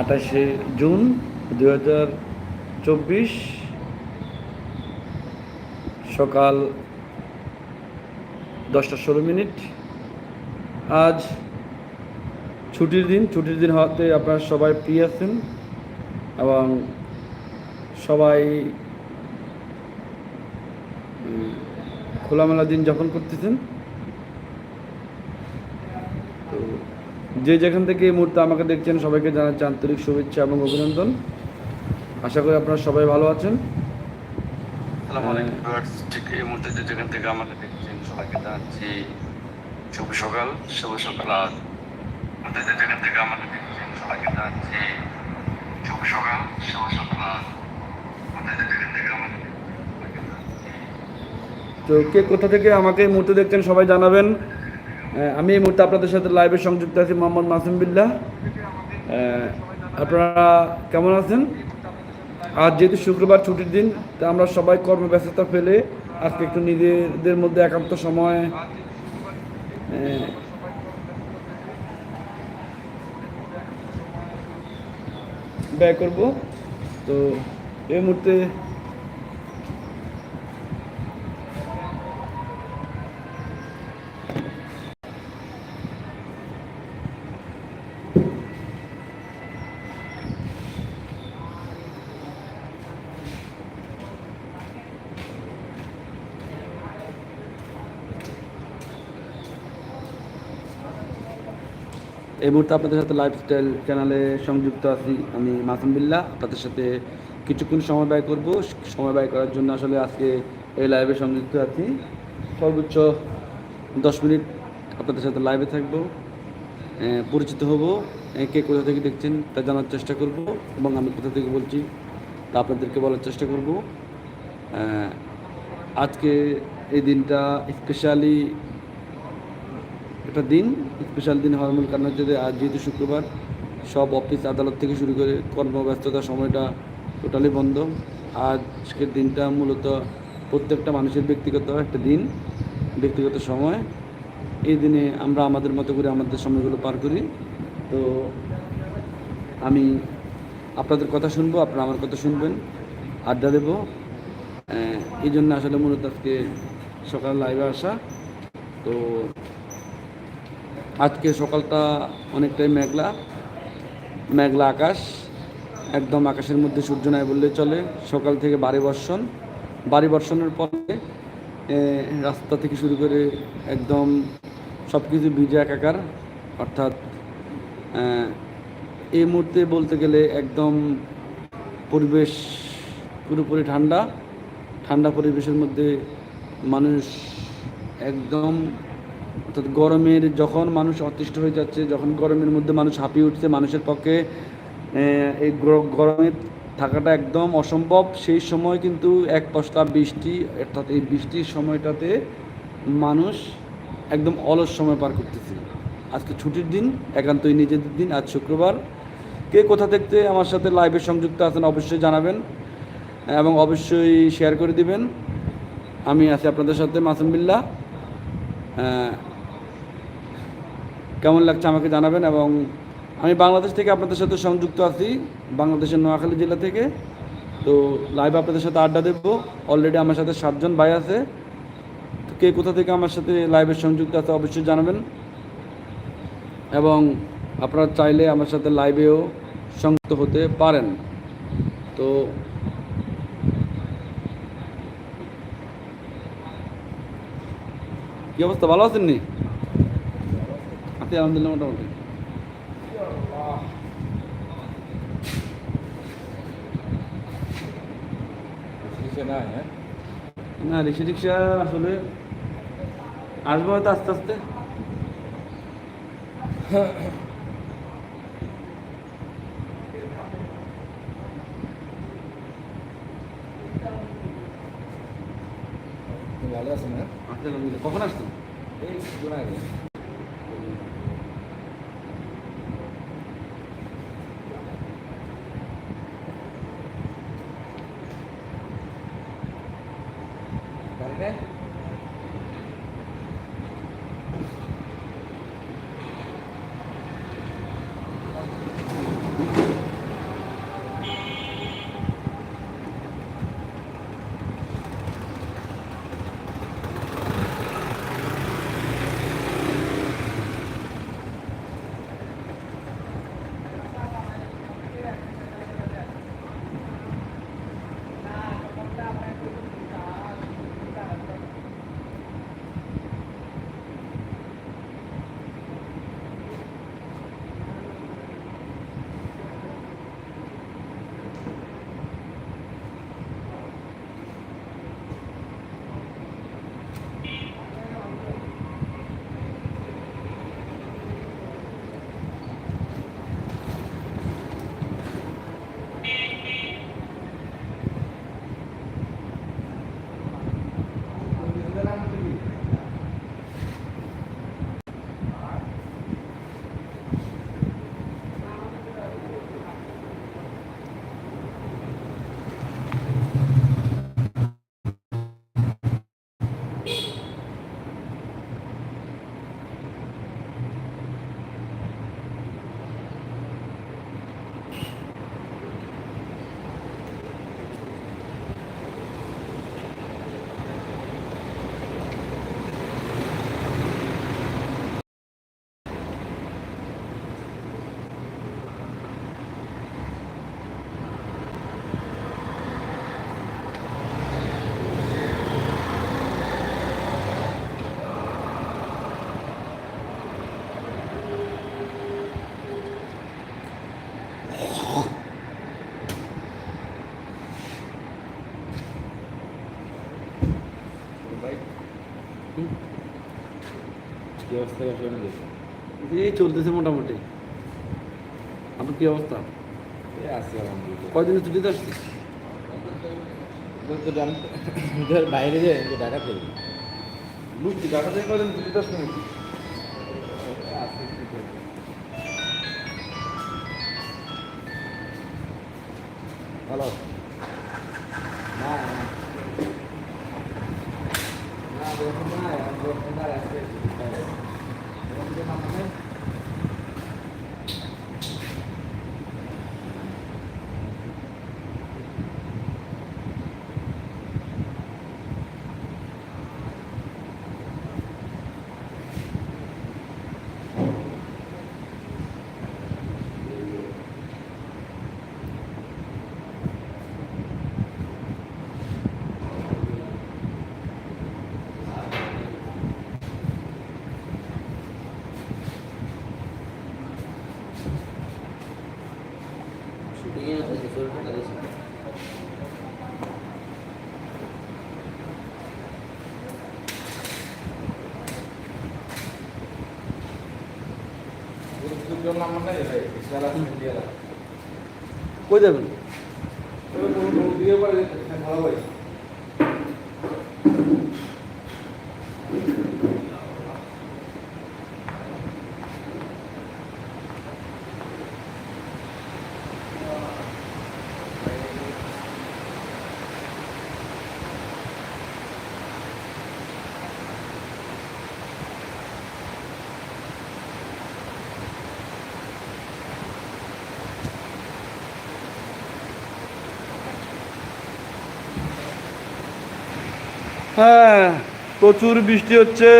আঠাশে জুন দু চব্বিশ সকাল দশটা ষোলো মিনিট। আজ ছুটির দিন ছুটির দিন হওয়াতে আপনারা সবাই ফ্রি আছেন এবং সবাই খোলামেলা দিন যাপন করতেছেন। তো যে যেখান থেকে এই মুহূর্তে আমাকে দেখছেন সবাইকে জানাচ্ছি আন্তরিক শুভেচ্ছা এবং অভিনন্দন। আশা করি আপনারা সবাই ভালো আছেন। ঠিক এই মুহূর্তে যে যেখান থেকে দেখছেন সবাইকে জানাচ্ছি শুভ সকাল শুভ সকাল আজ যে যেখান থেকে দেখছেন সবাইকে জানাচ্ছি শুভ সকাল শুভ সকাল আজ যে যেখান থেকে আমাদের দেখছেন, সবাইকে জানাচ্ছি তো কে কোথা থেকে আমাকে এই মুহূর্তে দেখছেন সবাই জানাবেন। আমি এই মুহূর্তে আপনাদের সাথে লাইভে সংযুক্ত আছি মোহাম্মদ মাসুম বিল্লাহ। আপনারা কেমন আছেন? আর যেহেতু শুক্রবার ছুটির দিন, তা আমরা সবাই কর্মব্যস্ততা ফেলে আজকে একটু নিজেদের মধ্যে একান্ত সময় ব্যয় করব। তো এই মুহূর্তে এই মুহূর্তে আপনাদের সাথে লাইফস্টাইল চ্যানেলে সংযুক্ত আছি আমি মাসুম বিল্লাহ। আপনাদের সাথে কিছুক্ষণ সময় ব্যয় করব। সময় ব্যয় করার জন্য আসলে আজকে এই লাইভে সংযুক্ত আছি। সর্বোচ্চ দশ মিনিট আপনাদের সাথে লাইভে থাকব। পরিচিত হব। কে কোথা থেকে দেখছেন তা জানার চেষ্টা করব এবং আমি কোথা থেকে বলছি তা আপনাদেরকে বলার চেষ্টা করব। আজকে এই দিনটা স্পেশালি একটা দিন স্পেশাল দিন হওয়ার মূল কারণ হচ্ছে আজ যেহেতু শুক্রবার, সব অফিস আদালত থেকে শুরু করে কর্মব্যস্ততার সময়টা টোটালি বন্ধ। আজকের দিনটা মূলত প্রত্যেকটা মানুষের ব্যক্তিগত একটা দিন, ব্যক্তিগত সময়। এই দিনে আমরা আমাদের মতো করে আমাদের সময়গুলো পার করি। তো আমি আপনাদের কথা শুনব, আপনারা আমার কথা শুনবেন, আড্ডা দেবো। এই জন্য আসলে মূলত আজকে সকাল লাইভে আসা। তো আজকে সকালটা অনেকটাই মেঘলা মেঘলা আকাশ, একদম আকাশের মধ্যে সূর্য নাই বললে চলে। সকাল থেকে বাড়ি বর্ষণ বাড়ি বর্ষণের পরে রাস্তা থেকে শুরু করে একদম সব কিছু ভিজে একাকার। অর্থাৎ এই মুহূর্তে বলতে গেলে একদম পরিবেশ পুরোপুরি ঠান্ডা ঠান্ডা পরিবেশের মধ্যে মানুষ একদম অর্থাৎ গরমের যখন মানুষ অতিষ্ঠ হয়ে যাচ্ছে যখন গরমের মধ্যে মানুষ হাঁপিয়ে উঠছে মানুষের পক্ষে এই গর- গরমে থাকাটা একদম অসম্ভব। সেই সময় কিন্তু এক পশলা বৃষ্টি অর্থাৎ এই বৃষ্টির সময়টাতে মানুষ একদম অলস সময় পার করতেছে। আজকে ছুটির দিন একান্তই নিজেদের দিন আজ শুক্রবার। কে কোথা থেকে আমার সাথে লাইভে সংযুক্ত আছেন অবশ্যই জানাবেন এবং অবশ্যই শেয়ার করে দিবেন। আমি আছি আপনাদের সাথে মাসুম বিল্লাহ। আহ, কেমন লাগছে আমাকে জানাবেন এবং আমি বাংলাদেশ থেকে আপনাদের সাথে সংযুক্ত আছি, বাংলাদেশের নোয়াখালী জেলা থেকে। তো লাইভ আপনাদের সাথে আড্ডা দেব। অলরেডি আমার সাথে সাতজন ভাই আছে। তো কে কোথা থেকে আমার সাথে লাইভে সংযুক্ত আছে অবশ্যই জানাবেন। এবং আপনারা চাইলে আমার সাথে লাইভেও সংযুক্ত হতে পারেন। তো কি অবস্থা? ভালো আছেন নি? আছি আলহামদুলিল্লাহ মোটামুটি। না রিক্সা টিক্সা আসলে আসব হয়তো আস্তে আস্তে। ভালো আছেন আলহামদুলিল্লাহ। কখন আসছেন? এই কিছুক্ষণ আগে। অবস্থা আছে আমি দেখি এই চলতেছে মোটামুটি। আপনার কি অবস্থা? এই আছি আলহামদুলিল্লাহ। কয়দিনের ছুটিতে আসছি বাইরে যাই ঢাকা থেকে। বুঝছি ঢাকা থেকে কয়দিন ছুটিতে আসছি না না। না না কই যাবেন? হ্যাঁ প্রচুর বৃষ্টি হচ্ছে।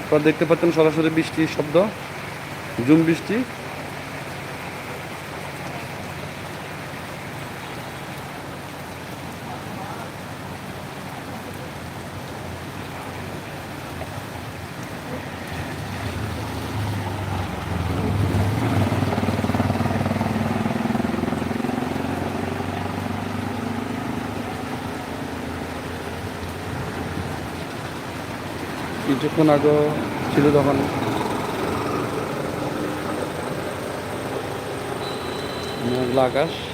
আপনারা দেখতে পাচ্ছেন সরাসরি বৃষ্টির শব্দ জুম বৃষ্টি। কিছুক্ষণ আগে ছিল তখন। মেঘলা আকাশ।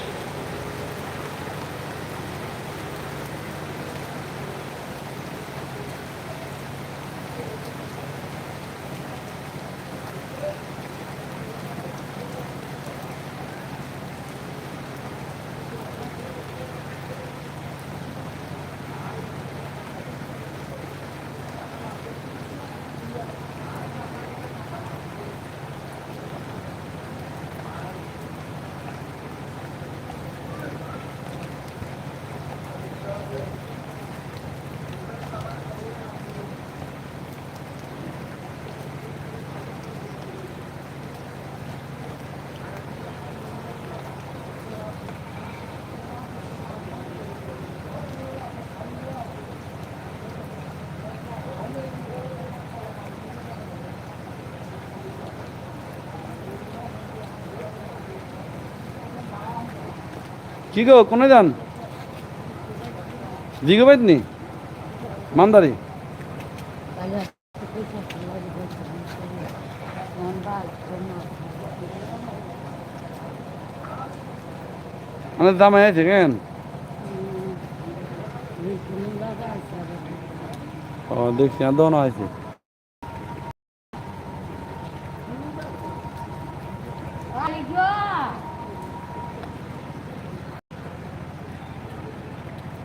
কি গো কোনে যান? দিকে পাইতনি মানদারি? আমাদের দাম আছে কেন? ও দেখছি আর দোনো আছে।